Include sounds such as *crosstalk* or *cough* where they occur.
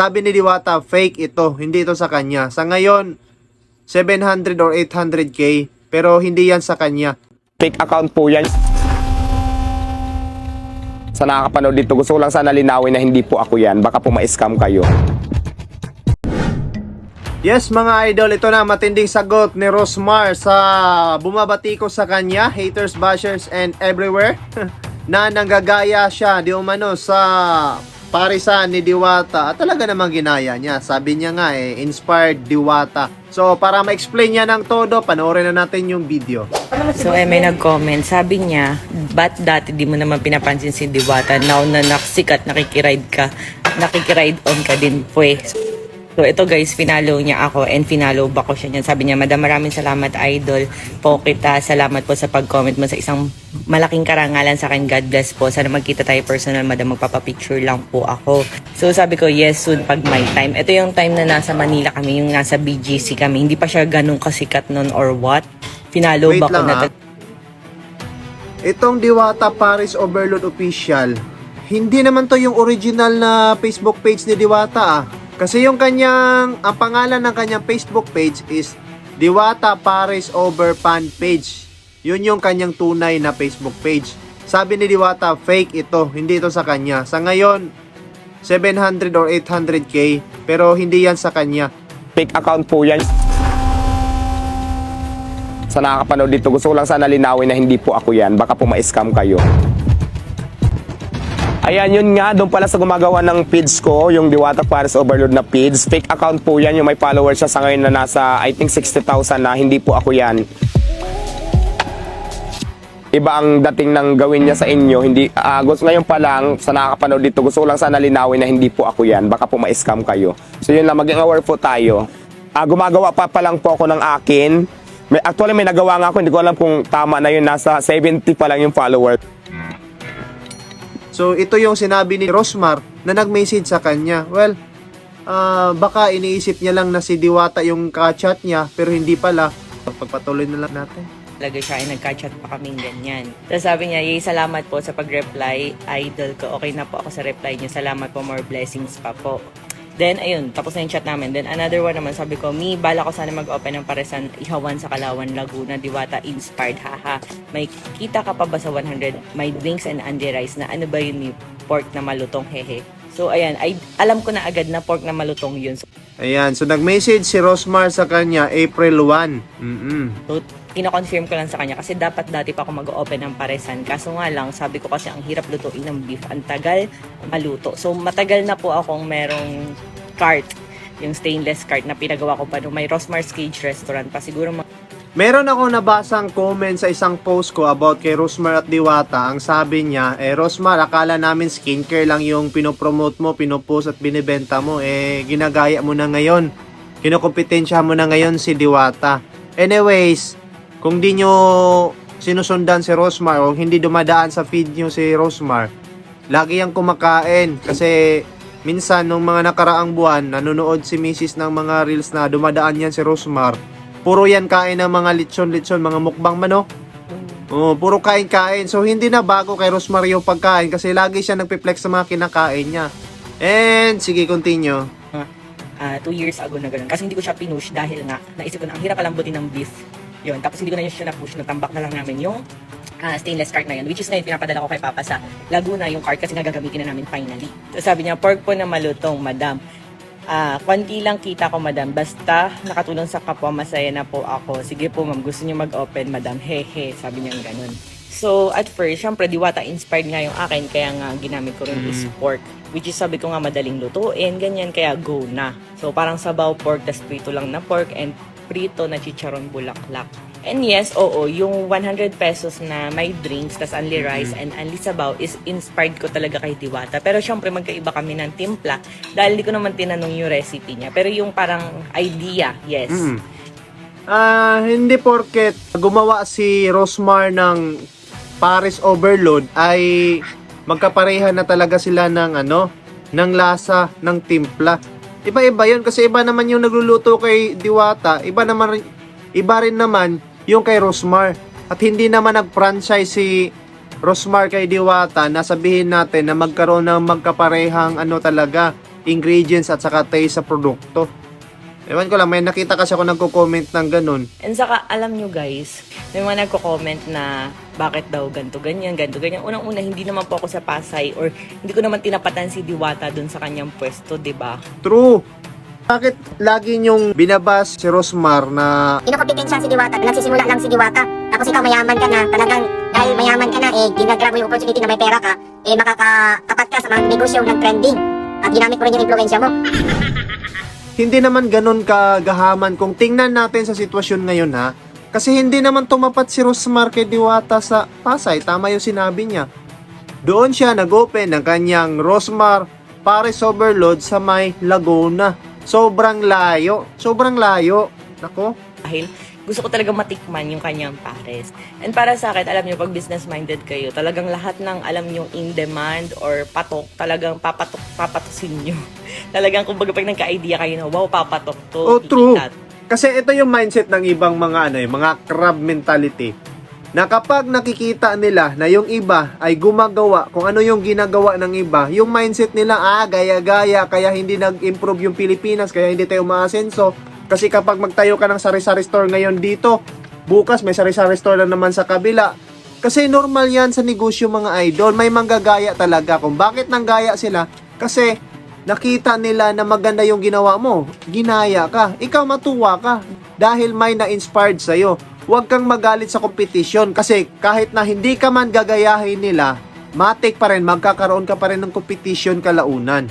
Sabi ni Diwata, fake ito, hindi ito sa kanya. Sa ngayon, 700 or 800k, pero hindi yan sa kanya. fake account po yan. Sa nakakapanood dito, gusto ko lang sana linawin na hindi po ako yan. Baka po ma-scam kayo. Yes mga idol, ito na matinding sagot ni Rosmar sa bumabati ko sa kanya, haters, bashers, and everywhere *laughs* na nanggagaya siya di umano sa parisan ni Diwata at talaga namang ginaya niya. Sabi niya nga eh, inspired Diwata. So para ma-explain niya ng todo, panoorin na natin yung video. So, eh, may nag-comment. Sabi niya, ba't dati di mo naman pinapansin si Diwata? Now na naksikat, nakikiride ka, nakikiride on ka din, pues. So, ito guys, finalo niya ako and finalo back ko siya niyan. Sabi niya, Madam, maraming salamat, idol. Po kita, salamat po sa pag-comment mo sa isang malaking karangalan sa akin. God bless po. Sana magkita tayo personal, Madam. Magpapapicture lang po ako. So, sabi ko, yes, soon pag my time. Ito yung time na nasa Manila kami, yung nasa BGC kami. Hindi pa siya ganun kasikat nun or what. Finalo Wait ba ko na ah. Itong Diwata Paris Overload Official, hindi naman to yung original na Facebook page ni Diwata ah. Kasi yung kanyang, ang pangalan ng kanyang Facebook page is Diwata Paris Over Fan Page. Yun yung kanyang tunay na Facebook page. Sabi ni Diwata, fake ito, hindi ito sa kanya. Sa ngayon, 700 or 800k, pero hindi yan sa kanya. Fake account po yan. Sa nakakapanood dito, gusto ko lang sana linawin na hindi po ako yan. Baka po ma-scam kayo. Ayan, yun nga, doon pala sa gumagawa ng feeds ko, yung Diwata Paris Overload na feeds. Fake account po yan, yung may followers siya sa ngayon na nasa, I think 60,000 na, hindi po ako yan. Iba ang dating ng gawin niya sa inyo, hindi, ah, gusto ngayon pa lang, sa nakakapanood dito, gusto ko lang sana linawin na hindi po ako yan, baka po ma-scam kayo. So yun lang, maging aware po tayo. Ah, gumagawa pa pa lang po ako ng akin. May, actually, may nagawa nga ako, hindi ko alam kung tama na yun, nasa 70 pa lang yung follower. So, ito yung sinabi ni Rosmar na nag-message sa kanya. Well, ah, baka iniisip niya lang na si Diwata yung ka-chat niya, pero hindi pala. Pagpatuloy na lang natin. talaga siya ay nagka-chat pa kaming ganyan. Tapos sabi niya, yay, salamat po sa pag-reply, idol ko. Okay na po ako sa reply niyo. Salamat po, more blessings pa po. Then, ayun, tapos na yung chat namin. Then, another one naman, sabi ko, Mi, bala ko sana mag-open ng paresan Ihawan sa Kalawan, Laguna, Diwata, inspired, haha. May kita ka pa ba sa 100? My drinks and Andy Rice na ano ba yun, Mi? Pork na malutong, hehe. So, ayan, ay, alam ko na agad na pork na malutong yun. So, Ayan, so nag-message si Rosmar sa kanya April 1. Mm-mm. So, kino-confirm ko lang sa kanya kasi dapat dati pa ako mag-open ng paresan. Kaso nga lang, sabi ko kasi ang hirap lutuin ng beef. Ang tagal maluto. So, matagal na po akong merong cart, yung stainless cart na pinagawa ko pa nung may Rosmar's Cage Restaurant pa. Siguro mga Meron ako nabasang comment sa isang post ko about kay Rosmar at Diwata. Ang sabi niya, eh Rosmar, akala namin skincare lang yung pinopromote mo, pinopost at binibenta mo. Eh, ginagaya mo na ngayon. Kinukompetensya mo na ngayon si Diwata. Anyways, kung di nyo sinusundan si Rosmar o hindi dumadaan sa feed nyo si Rosmar, lagi yang kumakain kasi minsan nung mga nakaraang buwan nanonood si Mrs. ng mga reels na dumadaan yan si Rosmar puro yan kain ng mga lechon-lechon, mga mukbang manok. Oh, puro kain-kain. So hindi na bago kay Rosmar yung pagkain kasi lagi siya nagpe-flex sa mga kinakain niya. And sige, continue. ah, two years ago na ganun. Kasi hindi ko siya pinush dahil nga naisip ko na ang hirap palambutin ng beef. Yun. Tapos hindi ko na yun siya na-push. Natambak na lang namin yung ah, stainless cart na yun. Which is ngayon pinapadala ko kay Papa sa Laguna yung cart kasi nagagamitin na namin finally. So sabi niya, pork po na malutong, madam. Ah, konti lang kita ko, madam. Basta nakatulong sa kapwa, masaya na po ako. Sige po, ma'am. Gusto niyo mag-open, madam. Hehe. Sabi niya ganun. So, at first, syempre, diwata inspired nga yung akin. Kaya nga, ginamit ko rin is pork. Which is, sabi ko nga, madaling lutuin. Ganyan, kaya go na. So, parang sabaw pork, tas prito lang na pork, and prito na chicharon bulaklak. And yes, oo, yung 100 pesos na may drinks, tas only rice and only sabaw is inspired ko talaga kay Diwata. Pero syempre magkaiba kami ng timpla dahil di ko naman tinanong yung recipe niya. Pero yung parang idea, yes. Mm. Ah, hindi porket gumawa si Rosmar ng Paris Overload ay magkapareha na talaga sila ng ano, ng lasa ng timpla. Iba-iba 'yun kasi iba naman yung nagluluto kay Diwata, iba naman iba rin naman yung kay Rosmar. At hindi naman nag-franchise si Rosmar kay Diwata na sabihin natin na magkaroon ng magkaparehang ano talaga ingredients at saka taste sa produkto. Ewan ko lang, may nakita kasi ako nagko-comment ng ganun. And saka, alam nyo guys, may mga nagko-comment na bakit daw ganto ganyan, ganto ganyan. Unang-una, hindi naman po ako sa Pasay or hindi ko naman tinapatan si Diwata dun sa kanyang pwesto, 'di ba? True! Bakit lagi nyong binabas si Rosmar na Kinukompetensya si Diwata. Nagsisimula lang si Diwata. Tapos ikaw mayaman ka na. Talagang dahil mayaman ka na, eh, ginagrab mo yung opportunity na may pera ka, eh, makakatapat ka sa mga negosyo ng trending. At ginamit mo rin yung influensya mo. *laughs* hindi naman ganun kagahaman kung tingnan natin sa sitwasyon ngayon ha. Kasi hindi naman tumapat si Rosmar kay Diwata sa Pasay. Tama yung sinabi niya. Doon siya nag-open ng kanyang Rosmar Paris Overload sa may Laguna. Sobrang layo. Sobrang layo. Nako. Dahil gusto ko talaga matikman yung kanyang pares. And para sa akin, alam nyo, pag business-minded kayo, talagang lahat ng alam nyo in demand or patok, talagang papatok, papatusin nyo. *laughs* talagang kumbaga pag nagka-idea kayo na, wow, papatok to. Oh, true. kikita Kasi ito yung mindset ng ibang mga ano, eh, mga crab mentality. Na kapag nakikita nila na yung iba ay gumagawa kung ano yung ginagawa ng iba, yung mindset nila, ah, gaya-gaya, kaya hindi nag-improve yung Pilipinas, kaya hindi tayo maasenso. Kasi kapag magtayo ka ng sari-sari store ngayon dito, bukas may sari-sari store na naman sa kabila. Kasi normal yan sa negosyo mga idol. May manggagaya talaga. Kung bakit nanggaya sila? Kasi nakita nila na maganda yung ginawa mo. Ginaya ka. Ikaw matuwa ka. Dahil may na-inspired sa'yo. Huwag kang magalit sa kompetisyon. Kasi kahit na hindi ka man gagayahin nila, matik pa rin, magkakaroon ka pa rin ng competition kalaunan.